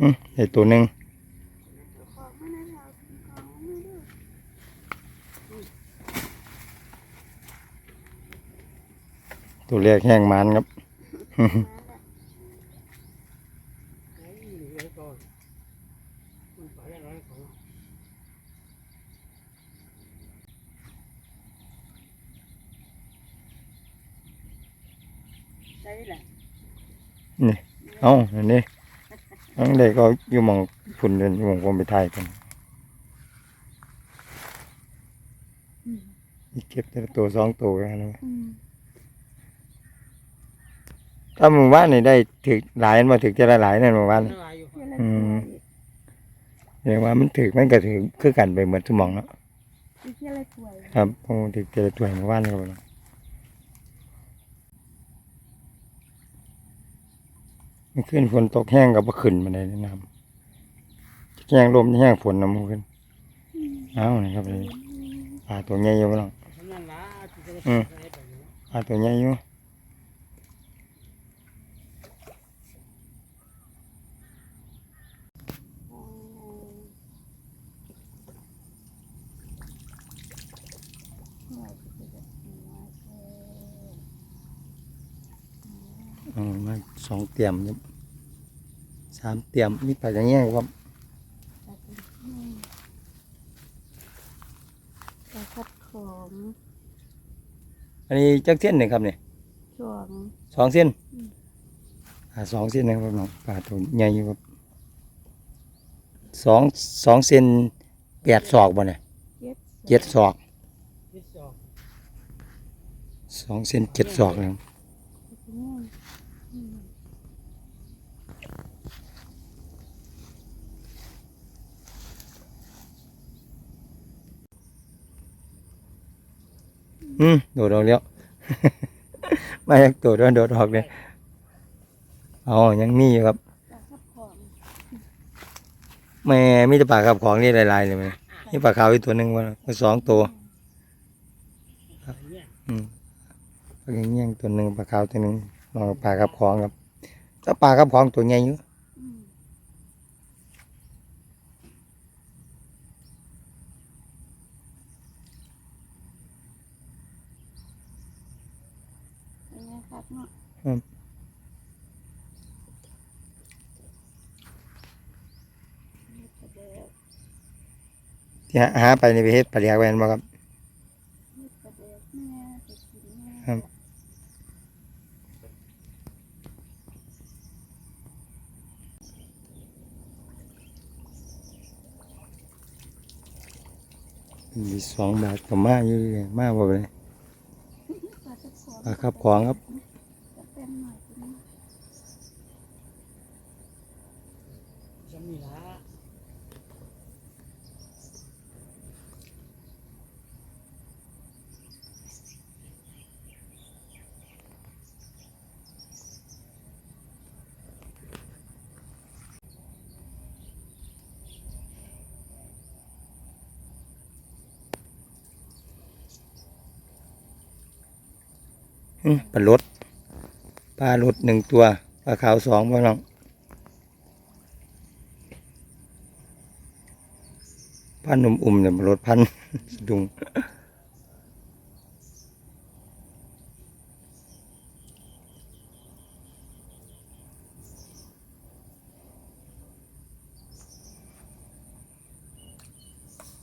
อืมได้ตัวหนึ่งตัวแรกแห้งมันครับใช่เอาอันนี้ อันเด็กก็อยู่หมองฝุ่นเดินอยู่หมองผมไปถ่ายกันอีกเก็บแต่ละตัวสองตัวกันนะอืมถ้าหมู่บ้านนี่ได้ถึกหลายมาถึกจะได้หลายในหมู่บ้านนี่เพื่อนละอืมถ้วยเรียกว่ามันถึกมันก็ถึกคือกันไปเหมือนสมองเนาะอีกเพื่อนละถ้วยครับผมถึกจะได้ถ้วยหมู่บ้านนี่ครับ มันขึ้นฝนตกแห้งกับว่าขึ้นมาได้นะครับแห้งลมแห้งฝนน้ำมันขึ้นเอานี่ครับเลยปลาตัวใหญ่อยู่บ้างอืมปลาตัวใหญ่อยู่ อืมมา สองเตรียมครับสามเตรียมมีปลาอย่างเงี้ยครับปลาคัดขอมอันนี้จักเส้นหนึ่งครับเนี่ยช่วงสองเส้นอืมอ่าสองเส้นนะครับน้องปลาตัวใหญ่อยู่ครับสองสองเส้นแปดศอกบ่เนี่ยเจ็ดเจ็ดศอกสองเส้นเจ็ดศอกนะครับ อืมอืม อืมโดดออกแล้ว มาจากตัวโดนโดดออกเลยอ๋อยังมีอยู่ครับแม่มีแต่ปลากับของนี่ลายๆเลยไหมนี่ปลาขาวอีกตัวหนึ่งว่าสองตัวอืมปลาเงี้ยงตัวหนึ่งปลาขาวตัวหนึ่งลองปลากับของครับถ้าปลากับของตัวใหญ่อยู่อืมเป็นไง ครับเนาะกระเดกที่หาไปในประเทศปลาเดียกแวนบ่ครับกระเดกแม่ไปกินแม่ครับมีสองบาทก็มาอยู่เลยมาบ่เลยอมาครับของครับ จะเป็นหน่อยเป็นหน่อย ฉันมีละ อืม ปลาลดปลาลดหนึ่งตัวปลาขาวสองพ่อน้องพันอุ่มๆเนี่ยปลาลดพันสะดุง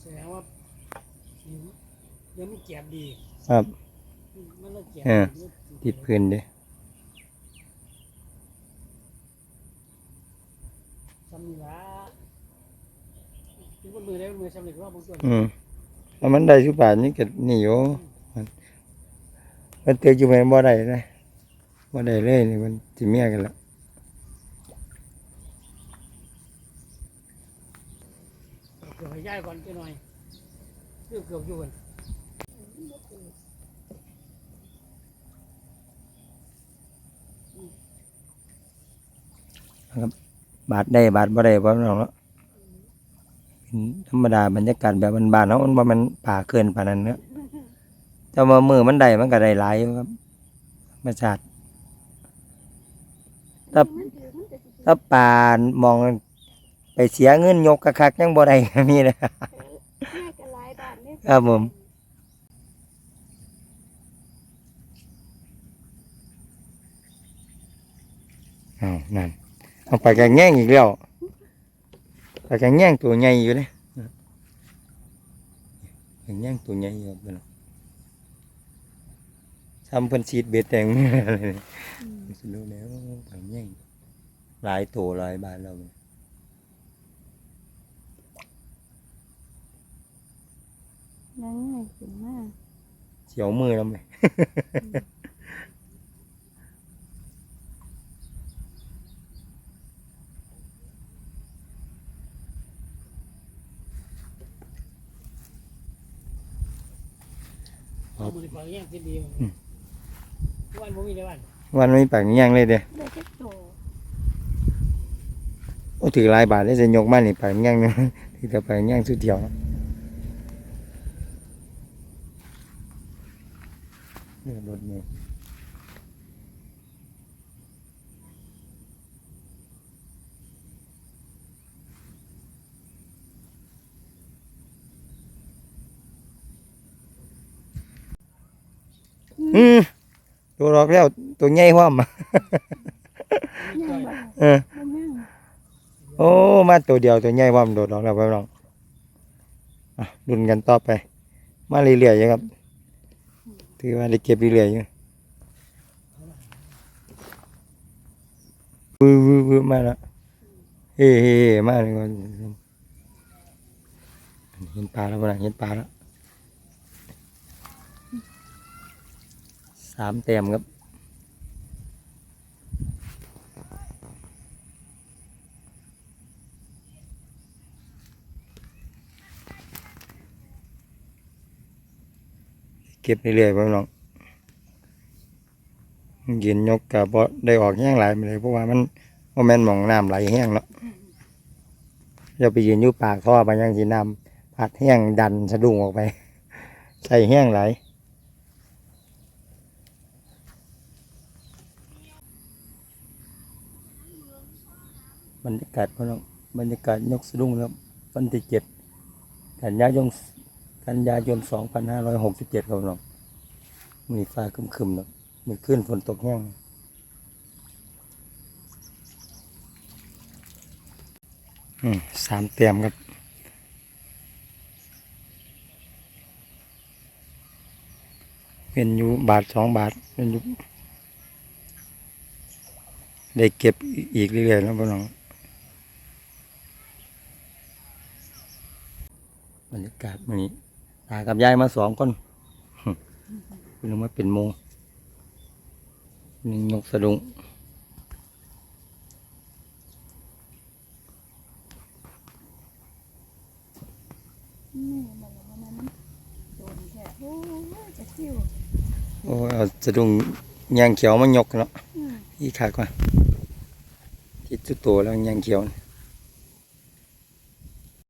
แสดงว่าผิวยังไม่แก็บดี ครับมัน เลิกแก็บเออ ติดพื้นเด้ฉันมีละที่บนมือได้บนมือฉันเลยว่าบางส่วนอืมแล้วมันได้สุบาทนี่ก็นี่อยู่มันมันเตือนอยู่ไหมนบ่ได้นะบ่ได้เลยนี่มันจิเมียกันละเกือบให้ย้ายก่อนจะหน่อยเกือบเกือ บอยู่กันบาทได้บาทบ่ได้บ่น้องเนาะเป็นธรรมดาบรรยากาศแบบบ้านๆเนาะมันบ่แมันป่าเกินปานนั้นเนาะแต่ว่ามือมันได้มันก็ได้หลายอยู่ครับธรรมชาติถ้ามันถือมันจะสิถ้าป่ามองไปเสียเงินยกกะคักยังบ่ได้ก็มีเลยแม่ก็หลายบาทเนี่ยครับผมอ้าวนั่น เอาไปกันแง่งอีกแล้วไปกันแง่งตัวใหญ่อยู่เลยไปแง่งตัวใหญ่อยู่ครับเพิ่นทำเพิ่นชีดเบ็ดแดงนี่อะไรเนี่ยสิรู้แล้วไปแง่งหลายตัวหลายบาทเรายังไงขึ้นมาเสียวมือแล้วไหม เอามือปากแย่งทีเดียววันผมมีได้วันวันไม่ปากแง่งเลยเด้อได้แค่โตโอ้ถือหลายบาทได้จะยกมานี่ปากแง่งนึง ถือแต่ปากแง่งสุดเดียวเลือดรถนี่ อืมตัวรอกแล้วตัวใหญ่พร้อมยังบ่เออมันยังโอ้มาตัวเดียวตัวใหญ่ว่ามันโดดออกแล้วไปน้องอะดุนกันต่อไป มาเรื่อยๆอยู่ครับถือว่าได้เก็บเรื่อยๆอยู่วื้อวื้อวื้อมาแล้วเฮ้เฮ้เฮ้มาเลยก่อนเห็นปลาแล้วบ่นะเห็นปลาแล้ว สามแต้มครับเก็บเรื่อยๆไปน้องยืนยกกับบ่ได้ออกแห้งหลายไปเลยเพราะว่ามันว่าแม่นมองน้ำไหลแห้งแล้วเราไปยืนอยู่ปากท่อไปยังสีน้ำพัดแห้งดันสะดุ้งออกไป ใส่แห้งไหล บรรยากาศพี่น้องบรรยากาศยกสะดุ้งแล้ววันที่เจ็ดกันยายนกันยายน2567ครับน้องมีฟ้าคึมๆเนะมีขึ้นฝนตกแห้งอืมสามเตียมครับเป็นอยู่บาทสองบาทเป็นอยู่ได้เก็บอีกเรื่อยๆแล้วพี่น้อง บรรยากาศมื้อนี้ตากับยายมาสองคนคุณลุงมาเป็นโมงหนึ่งยกสะดุ้งนี่มันมันมันโดนแค่โอ้ยจะคิวโอ้ยเอาสะดุ้งยางเขียวมายกเนาะอืมอีขาดก่อนคิดจุดโตแล้วยางเขียวนี่